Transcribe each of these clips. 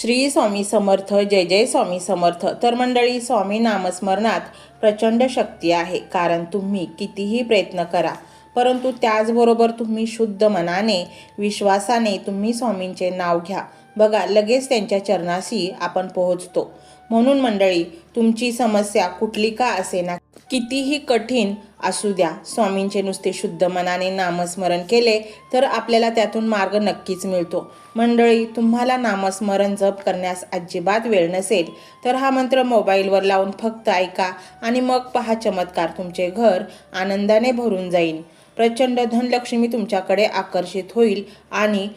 श्री स्वामी समर्थ जय जय स्वामी समर्थ. तर मंडळी स्वामी नामस्मरणात प्रचंड शक्ती आहे कारण तुम्ही कितीही प्रयत्न करा परंतु त्याचबरोबर तुम्ही शुद्ध मनाने विश्वासाने तुम्ही स्वामींचे नाव घ्या. बघा लगेच त्यांच्या चरणाशी आपण पोहोचतो. म्हणून मंडळी तुमची समस्या कुठली का असेना? कितीही कठीण असू द्या स्वामींचे नुसते शुद्ध मनाने नामस्मरण केले तर आपल्याला त्यातून मार्ग नक्कीच मिळतो. मंडळी तुम्हाला नामस्मरण जप करण्यास अजिबात वेळ नसेल तर हा मंत्र मोबाईलवर लावून फक्त ऐका आणि मग पहा चमत्कार तुमचे घर आनंदाने भरून जाईल प्रचंड धनलक्ष्मी तुमच्याकडे आकर्षित होईल आणि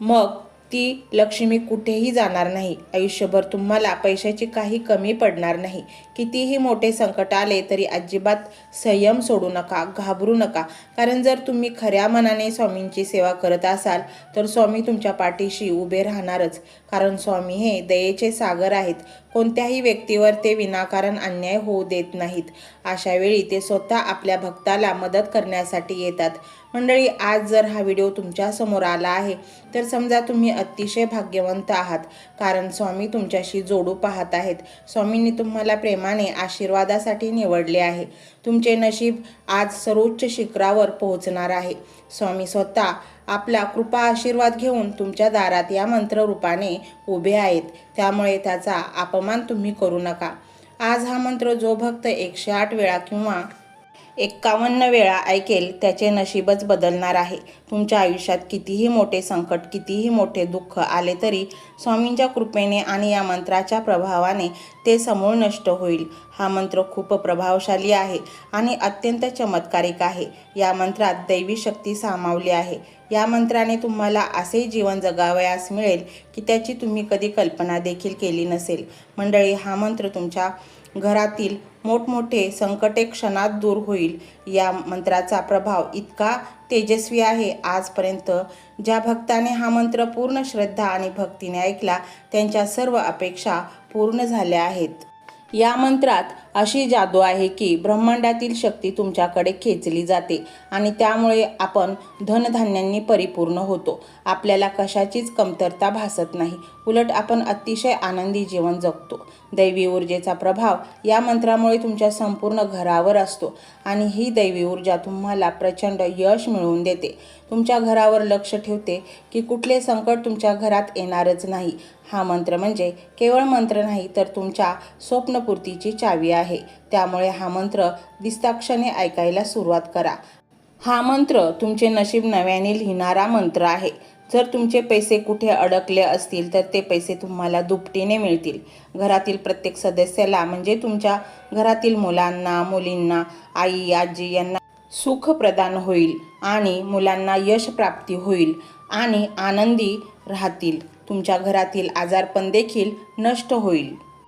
मग ती लक्ष्मी कुठेही जाणार नाही. आयुष्यभर तुम्हाला पैशाची काही कमी पडणार नाही. कितीही मोठे संकट आले तरी अजिबात संयम सोडू नका घाबरू नका. कारण जर तुम्ही खऱ्या मनाने स्वामींची सेवा करत असाल तर स्वामी तुमच्या पाठीशी उभे राहणारच. कारण स्वामी हे दयेचे सागर आहेत. कोणत्याही व्यक्तीवर ते विनाकारण अन्याय होऊ देत नाहीत. अशा वेळी ते स्वतः आपल्या भक्ताला मदत करण्यासाठी येतात. मंडळी आज जर हा व्हिडिओ तुमच्यासमोर आला आहे तर समजा तुम्ही अतिशय भाग्यवंत आहात. कारण स्वामी तुमच्याशी जोडू पाहत आहेत. स्वामींनी तुम्हाला प्रेमाने आशीर्वादासाठी निवडले आहे. तुमचे नशीब आज सर्वोच्च शिखरावर पोहोचणार आहे. स्वामी स्वतः आपला कृपा आशीर्वाद घेऊन तुमच्या दारात या मंत्ररूपाने उभे आहेत. त्यामुळे त्याचा अपमान तुम्ही करू नका. आज हा मंत्र जो भक्त एकशे आठ वेळा किंवा एक्कावन्न वेळा ऐकेल त्याचे नशीबच बदलणार आहे. तुमच्या आयुष्यात कितीही मोठे संकट कितीही मोठे दुःख आले तरी स्वामींच्या कृपेने आणि या मंत्राच्या प्रभावाने ते समूळ नष्ट होईल. हा मंत्र खूप प्रभावशाली आहे आणि अत्यंत चमत्कारिक आहे. या मंत्रात दैवी शक्ती सामावली आहे. या मंत्राने तुम्हाला असे जीवन जगावयास मिळेल की त्याची तुम्ही कधी कल्पना देखील केली नसेल. मंडळी हा मंत्र तुमच्या घरातील मोठमोठे संकटे क्षणात दूर होईल. या मंत्राचा प्रभाव इतका तेजस्वी आहे. आजपर्यंत ज्या भक्ताने हा मंत्र पूर्ण श्रद्धा आणि भक्तीने ऐकला त्यांच्या सर्व अपेक्षा पूर्ण झाल्या आहेत. या मंत्रात अशी जादू आहे की ब्रह्मांडातील शक्ती तुमच्याकडे खेचली जाते आणि त्यामुळे आपण धनधान्यांनी परिपूर्ण होतो. आपल्याला कशाचीच कमतरता भासत नाही. उलट आपण अतिशय आनंदी जीवन जगतो. दैवी ऊर्जेचा प्रभाव या मंत्रामुळे तुमच्या संपूर्ण घरावर असतो आणि ही दैवी ऊर्जा तुम्हाला प्रचंड यश मिळवून देते. तुमच्या घरावर लक्ष ठेवते की कुठले संकट तुमच्या घरात येणारच नाही. हा मंत्र म्हणजे केवळ मंत्र नाही तर तुमच्या स्वप्नपूर्तीची चावी आहे. आहे. त्यामुळे हा मंत्र दिसताक्षणे ऐकायला सुरुवात करा. हा मंत्र तुमचे नशीब नव्याने लिहिणारा मंत्र आहे. जर तुमचे पैसे कुठे अडकले असतील तर ते पैसे तुम्हाला दुपटीने मिळतील. घरातील प्रत्येक सदस्याला म्हणजे तुमच्या घरातील मुलांना मुलींना आई आजी यांना सुख प्रदान होईल आणि मुलांना यश प्राप्ती होईल आणि आनंदी राहतील. तुमच्या घरातील आजारपण देखील नष्ट होईल.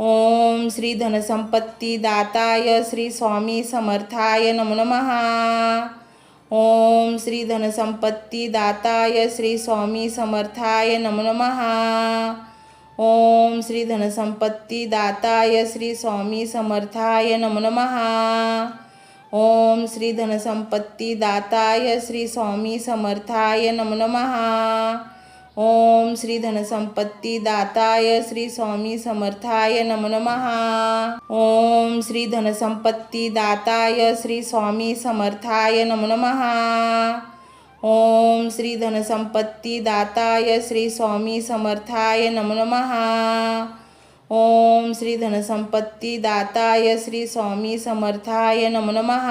ओम श्री धनसंपत्ती दाताय श्री स्वामी समर्थाय नमो नमः। ओम श्री धनसंपत्ती दाताय श्री स्वामी समर्थाय नमो नमः। ओम श्री धनसंपत्ती दाताय श्री स्वामी समर्थाय नमो नमः। ओम श्री धनसंपत्ती दाताय श्री स्वामी समर्थाय नमो नमः। ओम श्री धनसंपत्ती दाताय श्री स्वामी समर्थाय नमो नमः। ओम श्री धनसंपत्ती दाताय श्री स्वामी समर्थाय नमो नमः। ओम श्री धनसंपत्ती दाताय श्री स्वामी समर्थाय नमो नमः। ओम श्री धनसंपत्ती दाताय श्री स्वामी समर्थाय नमो नमः।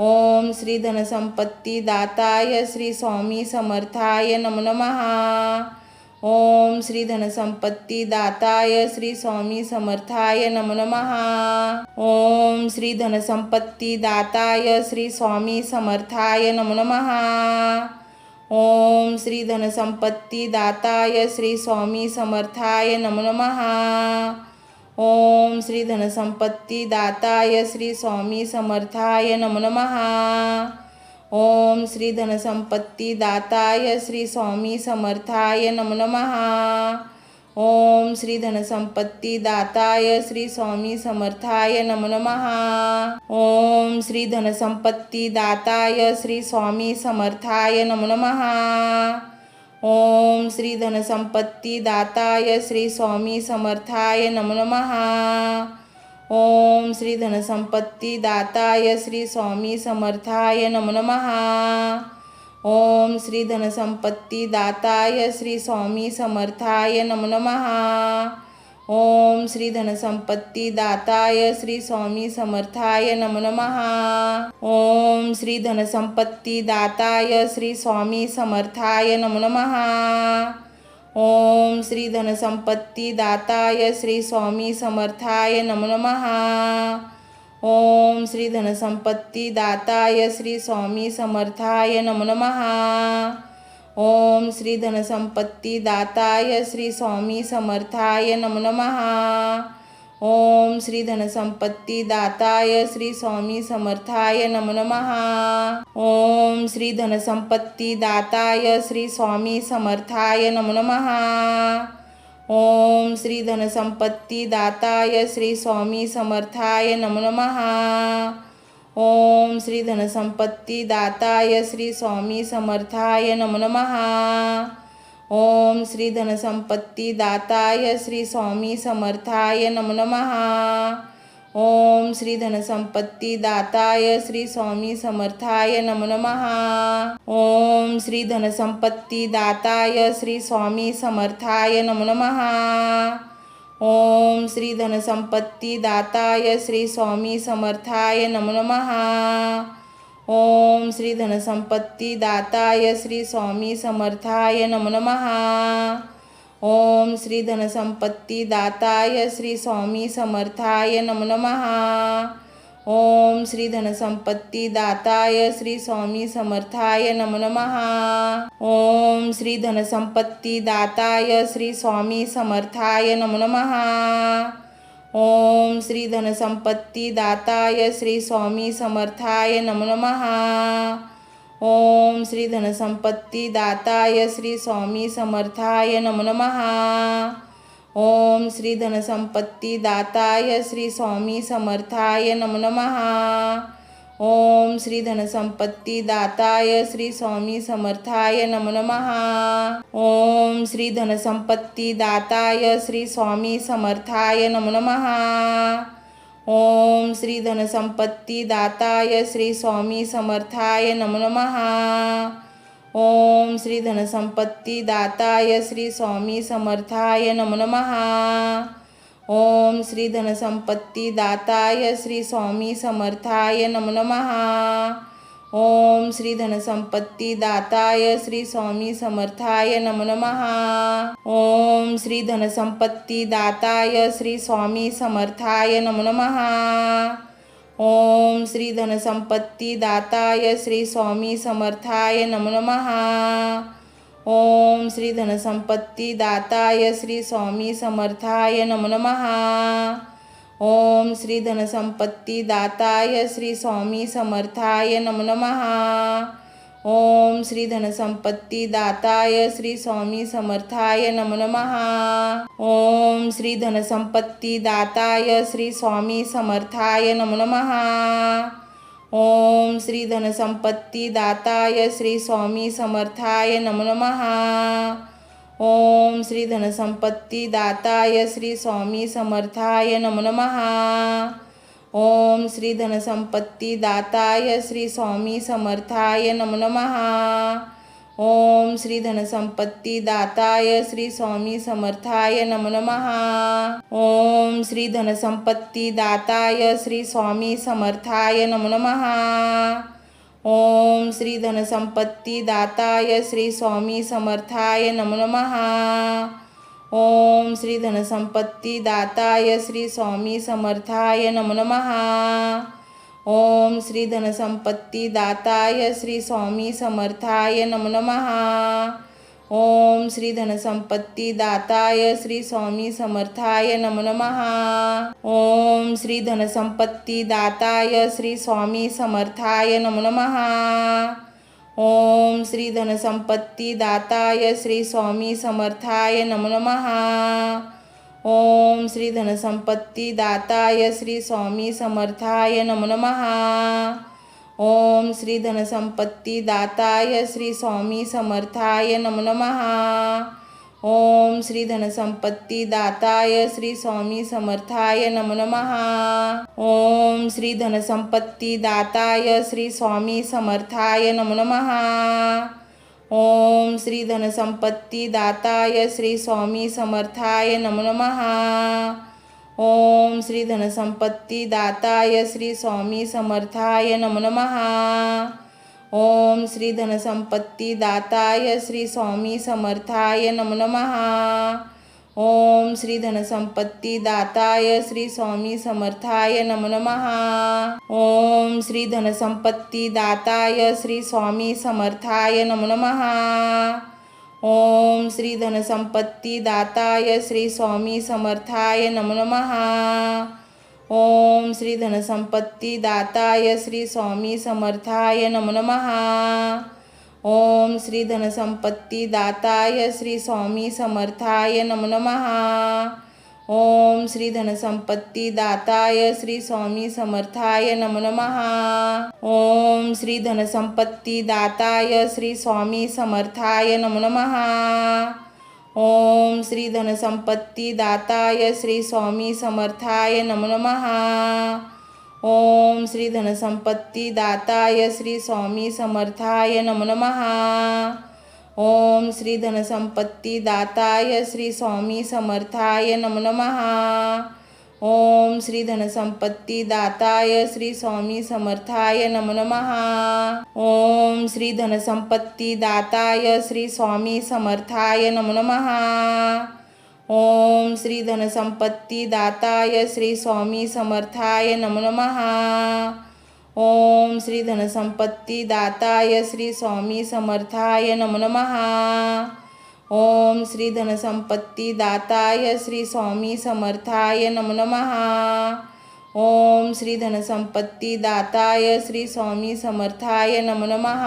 ओम श्री धनसंपत्ती दाताय श्री स्वामी समर्थाय नमो नमः। ओम श्री धनसंपत्ती दाताय श्री स्वामी समर्थाय नमो नमः। ओम श्री धनसंपत्ती दाताय श्री स्वामी समर्थाय नमो नमः। ओम श्री धनसंपत्ती दाताय श्री स्वामी समर्थाय नमो नमः। ओम श्री धनसंपत्ती दाताय श्री स्वामी समर्थाय नमो नमः। ओम श्री धनसंपत्ती दाताय श्री स्वामी समर्थाय नमो नमः। ओम श्री धनसंपत्ती दाताय श्री स्वामी समर्थाय नमो नमः। ओम श्री धनसंपत्ती दाताय श्री स्वामी समर्थाय नमो नमः। ओम श्री धनसंपत्ती दाताय श्री स्वामी समर्थाय नमो नमः। ओम श्री धनसंपत्ती दाताय श्री स्वामी समर्थाय नमो नमः। ओम श्री धनसंपत्ती दाताय श्री स्वामी समर्थाय नमो नमः। ओम श्री धनसंपत्ती दाताय श्री स्वामी समर्थाय नमो नमः। ओम श्री धनसंपत्ती दाताय श्री स्वामी समर्थाय नमो नमः। ओम श्री धनसंपत्ती दाताय श्री स्वामी समर्थाय नमो नमः। ओम श्री धनसंपत्ती दाताय श्री स्वामी समर्थाय नमो नमः। ओम श्री धनसंपत्ती दाताय श्री स्वामी समर्थाय नमो नमः। ओम श्री धनसंपत्ती दाताय श्री स्वामी समर्थाय नमो नमः। ओम श्री धनसंपत्ती दाताय श्री स्वामी समर्थाय नमो नमः। ओम श्री धनसंपत्ती दाताय श्री स्वामी समर्थाय नमो नमः। ओम श्री धनसंपत्ती दाताय श्री स्वामी समर्थाय नमो नमः। ओम श्री धनसंपत्ती दाताय श्री स्वामी समर्थाय नमो नमः। ओम श्री धनसंपत्ती दाताय श्री स्वामी समर्थाय नमो नमः। ओम श्री धनसंपत्ती दाताय श्री स्वामी समर्थाय नमो नमः। ओम श्री धनसंपत्ती दाताय श्री स्वामी समर्थाय नमो नमः। ओम श्री धनसंपत्ती दाताय श्री स्वामी समर्थाय नमो नमः। ओम श्री धनसंपत्ती दाताय श्री स्वामी समर्थाय नमो नमः। ओम श्री धनसंपत्ती दाताय श्री स्वामी समर्थाय नमो नमः। ओम श्री धनसंपत्ती दाताय श्री स्वामी समर्थाय नमो नमः। ओम श्री धनसंपत्ती दाताय श्री स्वामी समर्थाय नमो नमः। ओम श्री धनसंपत्ती दाताय श्री स्वामी समर्थाय नमो नमः। ओम श्री धनसंपत्ती दाताय श्री स्वामी समर्थाय नमो नमः। ओम श्री धनसंपत्ती दाताय श्री स्वामी समर्थाय नमो नमः। ओम श्री धनसंपत्ती दाताय श्री स्वामी समर्थाय नमो नमः। ओम श्री धनसंपत्ती दाताय श्री स्वामी समर्थाय नमो नमः। ओम श्री धनसंपत्ती दाताय श्री स्वामी समर्थाय नमो नमः। ओम श्री धनसंपत्ती दाताय श्री स्वामी समर्थाय नमो नमः। ओम श्री धनसंपत्ती दाताय श्री स्वामी समर्थाय नमो नमः। ओम श्री धनसंपत्ती दाताय श्री स्वामी समर्थाय नमो नमः। ओम श्री धनसंपत्ती दाताय श्री स्वामी समर्थाय नमो नमः। ओम श्री धनसंपत्ती दाताय श्री स्वामी समर्थाय नमो नमः। ओम श्री धनसंपत्ती दाताय श्री स्वामी समर्थाय नमो नमः। ओम श्री धनसंपत्ती दाताय श्री स्वामी समर्थाय नमो नमः। ओम श्री धनसंपत्ती दाताय श्री स्वामी समर्थाय नमो नमः। ओम श्री धनसंपत्ती दाताय श्री स्वामी समर्थाय नमो नमः। ओम श्री धनसंपत्ती दाताय श्री स्वामी समर्थाय नमो नमः। ओम श्री धनसंपत्ती दाताय श्री स्वामी समर्थाय नमो नमः। ओम श्री धनसंपत्ती दाताय श्री स्वामी समर्थाय नमो नमः। ओम श्री धनसंपत्ती दाताय श्री स्वामी समर्थाय नमो नमः। ओम श्री धनसंपत्ती दाताय श्री स्वामी समर्थाय नमो नमः। ओम श्री धनसंपत्ती दाताय श्री स्वामी समर्थाय नमो नमः। ओम श्री धनसंपत्ती दाताय श्री स्वामी समर्थाय नमो नमः। ओम श्री धनसंपत्ती दाताय श्री स्वामी समर्थाय नमो नमः। ओम श्री धनसंपत्ती दाताय श्री स्वामी समर्थाय नमो नमः। ओम श्री धनसंपत्ती दाताय श्री स्वामी समर्थाय नमो नमः। ओम श्री धनसंपत्ती दाताय श्री स्वामी समर्थाय नमो नमः। ओम श्री धनसंपत्ती दाताय श्री स्वामी समर्थाय नमो नमः। ओम श्री धनसंपत्ती दाताय श्री स्वामी समर्थाय नमो नमः। ओम श्री धनसंपत्ती दाताय श्री स्वामी समर्थाय नमो नमः। ओम श्री धनसंपत्ती दाताय श्री स्वामी समर्थाय नमो नमः। ओम श्री धनसंपत्ती दाताय श्री स्वामी समर्थाय नमो नमः। ओम श्री धनसंपत्ती दाताय श्री स्वामी समर्थाय नमो नमः। ओम श्री धनसंपत्ती दाताय श्री स्वामी समर्थाय नमो नमः। ओम श्री धनसंपत्ती दाताय श्री स्वामी समर्थाय नमो नमः। ओम श्री धनसंपत्ती दाताय श्री स्वामी समर्थाय नमो नमः। ओम श्री धनसंपत्ती दाताय श्री स्वामी समर्थाय नमो नमः। ओम श्री धनसंपत्ती दाताय श्री स्वामी समर्थाय नमो नमः। ओम श्री धनसंपत्ती दाताय श्री स्वामी समर्थाय नमो नमः। ओम श्री धनसंपत्ती दाताय श्री स्वामी समर्थाय नमो नमः। ओम श्री धनसंपत्ती दाताय श्री स्वामी समर्थाय नमो नमः। ओम श्री धनसंपत्ती दाताय श्री स्वामी समर्थाय नमो नमः। ओम श्री धनसंपत्ती दाताय श्री स्वामी समर्थाय नमो नमः। ओम श्री धनसंपत्ती दाताय श्री स्वामी समर्थाय नमो नमः। ओम श्री धनसंपत्ती दाताय श्री स्वामी समर्थाय नमो नमः। ओम श्री धनसंपत्ती दाताय श्री स्वामी समर्थाय नमो नमः। ओम श्री धनसंपत्ती दाताय श्री स्वामी समर्थाय नमो नमः। ओम श्री धनसंपत्ती दाताय श्री स्वामी समर्थाय नमो नमः। ओम श्री धनसंपत्ती दाताय श्री स्वामी समर्थाय नमो नमः।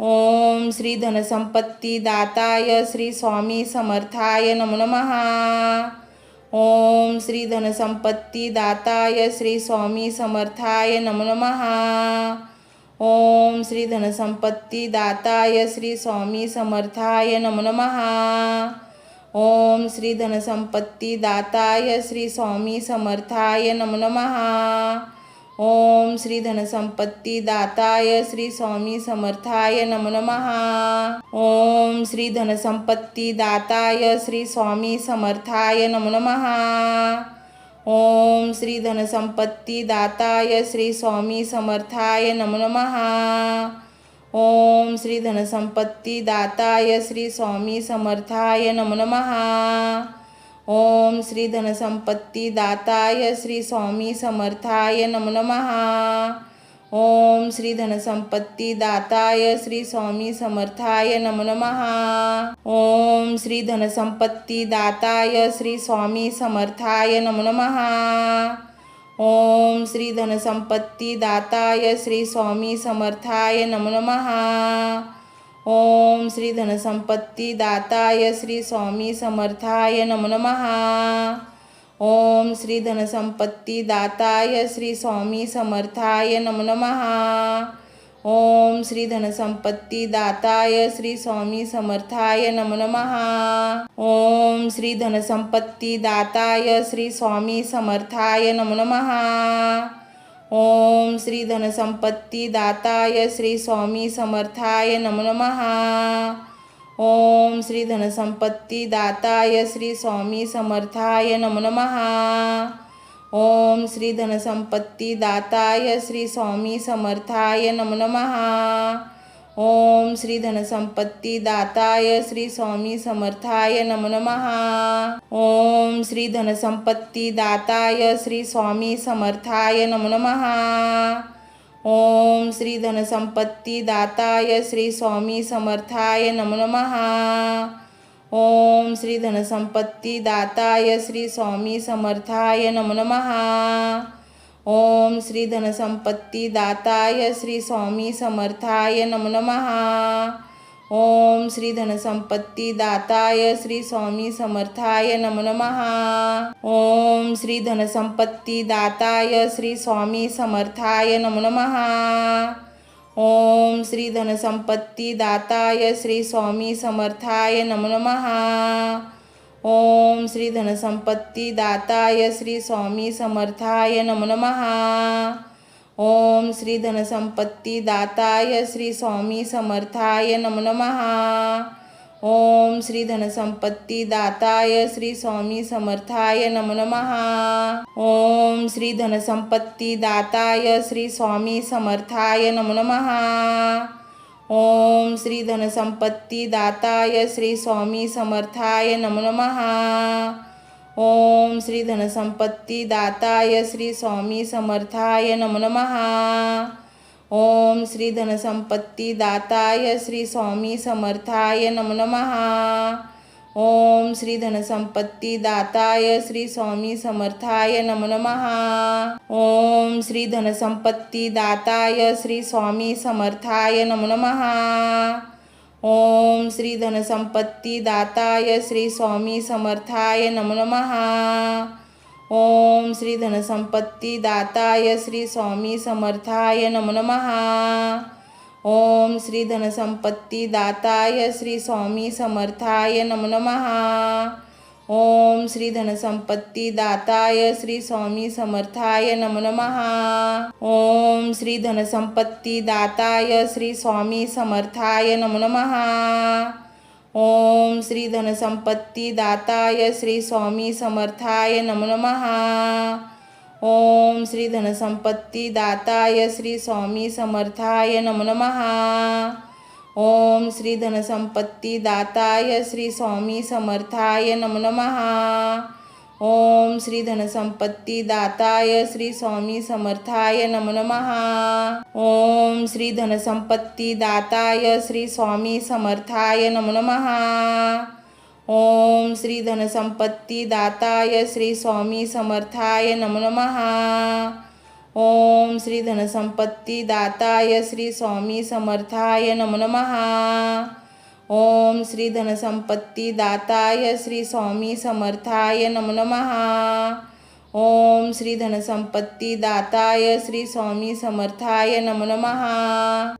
ओम श्री धनसंपत्ती दाताय श्री स्वामी समर्थाय नमो नमः। ओम श्री धनसंपत्ती दाताय श्री स्वामी समर्थाय नमो नमः। ओम श्री धनसंपत्ती दाताय श्री स्वामी समर्थाय नमो नमः। ओम श्री धनसंपत्ती दाताय श्री स्वामी समर्थाय नमो नमः। ओम श्री धनसंपत्ती दाताय श्री स्वामी समर्थाय नमो नमः। ओम श्री धनसंपत्ती दाताय श्री स्वामी समर्थाय नमो नमः। ओम श्री धनसंपत्ती दाताय श्री स्वामी समर्थाय नमो नमः। ओम श्री धनसंपत्ती दाताय श्री स्वामी समर्थाय नमो नमः। ओम श्री धनसंपत्ती दाताय श्री स्वामी समर्थाय नमो नमः। ओम श्री धनसंपत्ती दाताय श्री स्वामी समर्थाय नमो नमः। ओम श्री धनसंपत्ती दाताय श्री स्वामी समर्थाय नमो नमः। ओम श्री धनसंपत्ती दाताय श्री स्वामी समर्थाय नमो नमः। ओम श्री धनसंपत्ती दाताय श्री स्वामी समर्थाय नमो नमः। ओम श्री धनसंपत्ती दाताय श्री स्वामी समर्थाय नमो नमः। ओम श्री धनसंपत्ती दाताय श्री स्वामी समर्थाय नमो नमः। ओम श्री धनसंपत्ती दाताय श्री स्वामी समर्थाय नमो नमः। ओम श्री धनसंपत्ती दाताय श्री स्वामी समर्थाय नमो नमः। ओम श्री धनसंपत्ती दाताय श्री स्वामी समर्थाय नमो नमः। ओम श्री धनसंपत्ती दाताय श्री स्वामी समर्थाय नमो नमः। ओम श्री धनसंपत्ती दाताय श्री स्वामी समर्थाय नमो नमः। ओम श्री धनसंपत्ती दाताय श्री स्वामी समर्थाय नमो नमः। ओम श्री धनसंपत्ती दाताय श्री स्वामी समर्थाय नमो नमः। ओम श्री धनसंपत्ती दाताय श्री स्वामी समर्थाय नमो नमः। ओम श्री धनसंपत्ती दाताय श्री स्वामी समर्थाय नमो नमः। ओम श्री धनसंपत्ती दाताय श्री स्वामी समर्थाय नमो नमः। ओम श्री धनसंपत्ती दाताय श्री स्वामी समर्थाय नमो नमः। ओम श्री धनसंपत्ती दाताय श्री स्वामी समर्थाय नमो नमः। ओम श्री धनसंपत्ती दाताय श्री स्वामी समर्थाय नमो नमः। ओम श्री धनसंपत्ती दाताय श्री स्वामी समर्थाय नमो नमः। ओम श्री धनसंपत्ती दाताय श्री स्वामी समर्थाय नमो नमः। ओम श्री धनसंपत्ती दाताय श्री स्वामी समर्थाय नमो नमः। ओम श्री धनसंपत्ती दाताय श्री स्वामी समर्थाय नमो नमः। ओम श्री धनसंपत्ती दाताय श्री स्वामी समर्थाय नमो नमः। ओम श्री धनसंपत्ती दाताय श्री स्वामी समर्थाय नमो नमः। ओम श्री धनसंपत्ती दाताय श्री स्वामी समर्थाय नमो नमः। ओम श्री धनसंपत्ती दाताय श्री स्वामी समर्थाय नमो नमः। ओम श्री धनसंपत्ती दाताय श्री स्वामी समर्थाय नमो नमः। ओम श्री धनसंपत्ती दाताय श्री स्वामी समर्थाय नमो नमः। ओम श्री धनसंपत्ती दाताय श्री स्वामी समर्थाय नमो नमः। ओम श्री धनसंपत्ती दाताय श्री स्वामी समर्थाय नमो नमः। ओम श्री धनसंपत्ती दाताय श्री स्वामी समर्थाय नमो नमः। ओम श्री धनसंपत्ती दाताय श्री स्वामी समर्थाय नमो नमः। ओम श्री धनसंपत्ती दाताय श्री स्वामी समर्थाय नमो नमः। ओम श्री धनसंपत्ती दाताय श्री स्वामी समर्थाय नमो नमः। ओम श्री धनसंपत्ती दाताय श्री स्वामी समर्थाय नमो नमः। ओम श्री धनसंपत्ती दाताय श्री स्वामी समर्थाय नमो नमः। ओम श्री धनसंपत्ती दाताय श्री स्वामी समर्थाय नमो नमः। ओम श्री धनसंपत्ती दाताय श्री स्वामी समर्थाय नमो नमः। ओम श्री धनसंपत्ती दाताय श्री स्वामी समर्थाय नमो नमः। ओम श्री धनसंपत्ती दाताय श्री स्वामी समर्थाय नमो नमः।